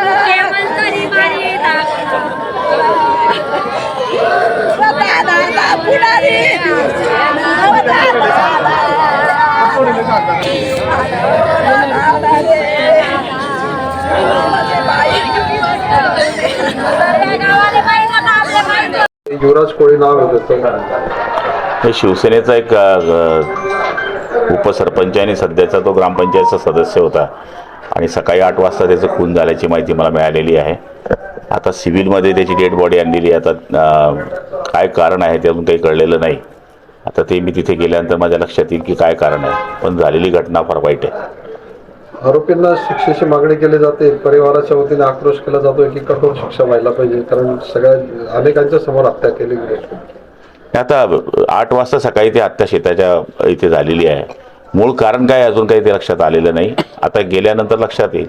मुख्यमंत्री मारिता गावाला पाहिजे का आपल्या पाहिजे युवराज कोळी नाव आहे हे शिवसेनेचा एक उपसरपंच आणि सध्याचा तो ग्रामपंचायतचा सदस्य होता. आणि सकाळी आठ वाजता त्याचं खून झाल्याची माहिती मला मिळालेली आहे. आता सिव्हिलमध्ये त्याची डेड बॉडी आणलेली आता काय कारण आहे ते अजून काही कळलेलं नाही. आता ते मी तिथे गेल्यानंतर माझ्या लक्षात येईल की काय कारण आहे. पण झालेली घटना फार वाईट आहे. आरोपींना शिक्षेची मागणी केली जाते. परिवाराच्या वतीने आक्रोश केला जातोय की कठोर शिक्षा व्हायला पाहिजे. कारण सगळ्या अनेकांच्या समोर हत्या केली गेली. आता आठ वाजता सकाळी ती हत्या शेताच्या इथे झालेली आहे. मूळ कारण काय अजून काही ते लक्षात आलेलं नाही. आता गेल्यानंतर लक्षात येईल.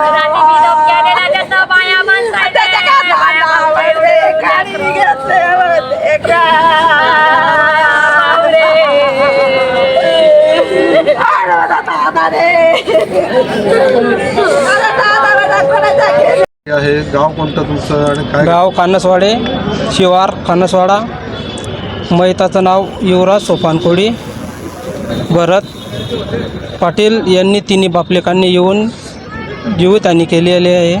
गाव कोणतं तुमचं आणि काय? गाव कानसवाडे शिवार कानसवाडा. मैताचं नाव युवराज सोपानकोडी भरत पाटील यांनी तिन्ही बापलेकांनी येऊन जीवितहानी केलेली आहे.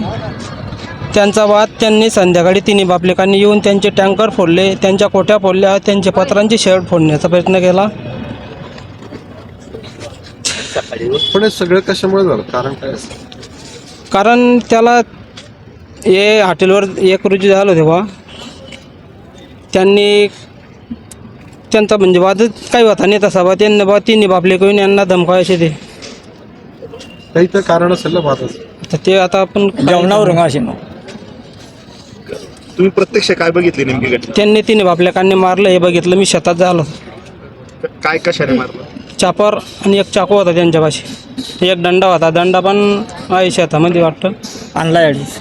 त्यांचा वाद त्यांनी संध्याकाळी तिन्ही बापलेकांनी येऊन त्यांचे टँकर फोडले त्यांच्या कोठ्या फोडल्या त्यांचे पत्रांची शेड फोडण्याचा प्रयत्न केला. पण हे सगळं कशामुळे झालं? कारण काय? कारण त्याला हे हॉटेलवर एक रोजी झालं तेव्हा त्यांनी त्यांचा म्हणजे वादच काही होता नाही तसा बा. त्यांनी बा तिन्ही बापले करून यांना धमकावायचे ते. काही तर कारण असेल ना भातच तर ते आता आपण जेवणावर तुम्ही प्रत्यक्ष काय बघितले नेमकी घटना? त्यांनी तिन्ही बापलेकांनी मारलं हे बघितलं मी शेतात झालो. काय कशाने मारलं? चापर आणि एक चाकू होता त्यांच्यापाशी. एक दंडा होता. दंडा पण आहे शेतामध्ये वाटतं. आणला अडीच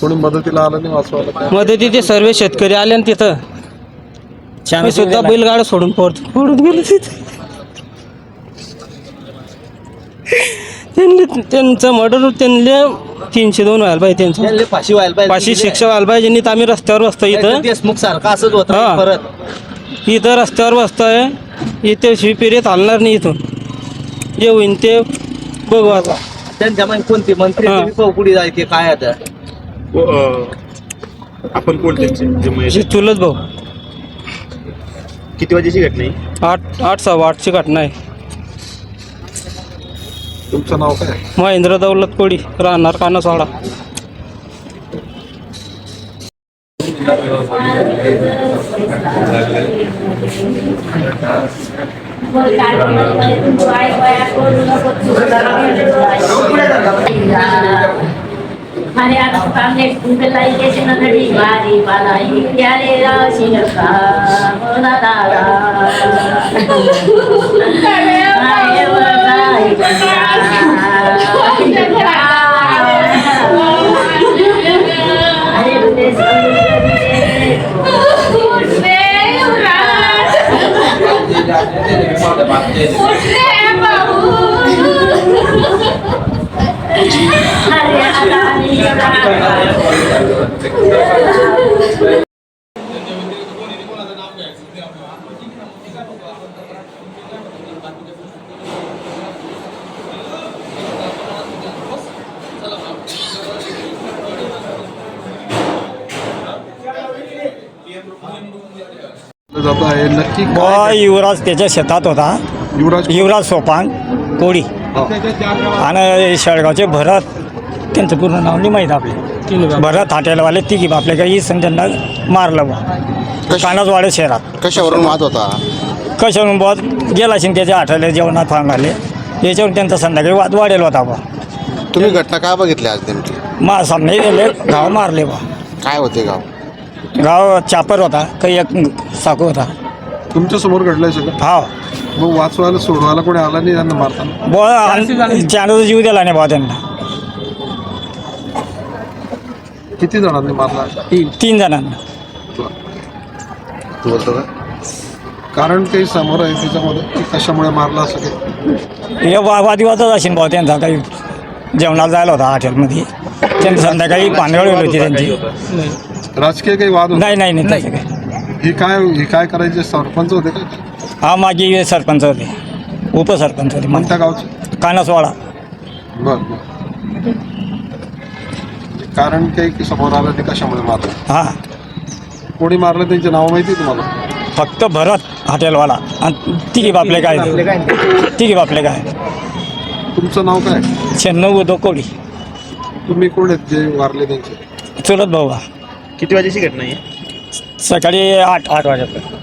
कोणी मदतीला आलं नाही वाचवायला मध्ये तिथे सर्व शेतकरी आले आणि तिथं मी सुद्धा बैलगाडा सोडून पोहोच पडून गेलो तिथे. त्यांनी त्यांचं मर्डर त्यांना तीनशे दोन व्हायला पाहिजे त्यांचं. फाशी व्हायला पाहिजे. पाचशे शिक्षा व्हायला पाहिजे. नाही तर आम्ही रस्त्यावर बसतो इथं. देशमुख सारखा असंच हा. होतं परत. इथं रस्त्यावर बसतोय. इथे शिवपिरीत हलणार नाही इथून. जे होईन ते बघू आता. त्यांच्या मागे कोणते मंत्री हा. तुम्ही पाहू कुठे जायचे काय आता. आपण कोण त्यांचे? जे महेश जे चुलत भाऊ. किती वाजेची घटना आहे? आठ आठ सव्वा आठची घटना आहे. तुमचं नाव काय? महेंद्र दौलत कोडी राहणार कानसवाडा अरे आता सामने कुंडलाई कैसे न घड़ी बारी बालाई। प्यारे Krishna. जात आहे नक्की बॉ युवराज त्याच्या शेतात होता. युवराज युवराज सोपान कोळी. आणि शेळगावचे भरत. त्यांचं पूर्ण नाव नाही माहीत आपले भरत हॉटेलवाले तिघी आपल्या काही संजना मारलं बा. कानाच वाडे शहरात. कशावरून वाद होता? कशावरून बॉस गेला असेल त्याच्या आठवले जेवणात सांगाले याच्यावर त्यांचा संध्याकाळी वाद वाढेल होता बा. तुम्ही घटना काय बघितली आज नेमकी? मा सामने गेले गाव मारले बा. काय होते गाव? गाव चापर होता काही एक साकू होता. तुमच्यासमोर घडलंय सगळं? हा मग वाचवायला सोडवायला कोणी आला नाही यांना मारताना? बॉ चांदचा जीव दिला नाही बा त्यांना. किती जणांनी मारला? तीन. जणांना. तू बोलतो का? कारण काही समोर आहे त्याच्यामध्ये की कशामुळे मारला असं काही? हे वा वादिवादच असेल भाऊ त्यांचा काही जेवणाला जायला होता हॉटेलमध्ये. त्यांनी संध्याकाळी पानगळ होती त्यांची. राजकीय काही वाद होते? नाही नाही नाही तसं काही. हे काय हे काय करायचे? सरपंच होते का? हा माझी सरपंच होते. उपसरपंच होते मग कोणत्या गावचे? कानसवाडा. बर बर. कारण काही की समोर आलं ते कशामुळे मारलं? हा. कोणी मारलं त्यांचे नाव माहिती आहे तुम्हाला? फक्त भरत हॉटेलवाला. आणि तिघी बापले काय? तिघी बापले काय? तुमचं नाव काय? शहाण्णव उदो कोडी तुम्ही कोण आहेत जे वारले त्यांचे? चुलत भाऊ. हा. किती वाजेची घटना आहे? सकाळी आठ आठ वाजेपर्यंत.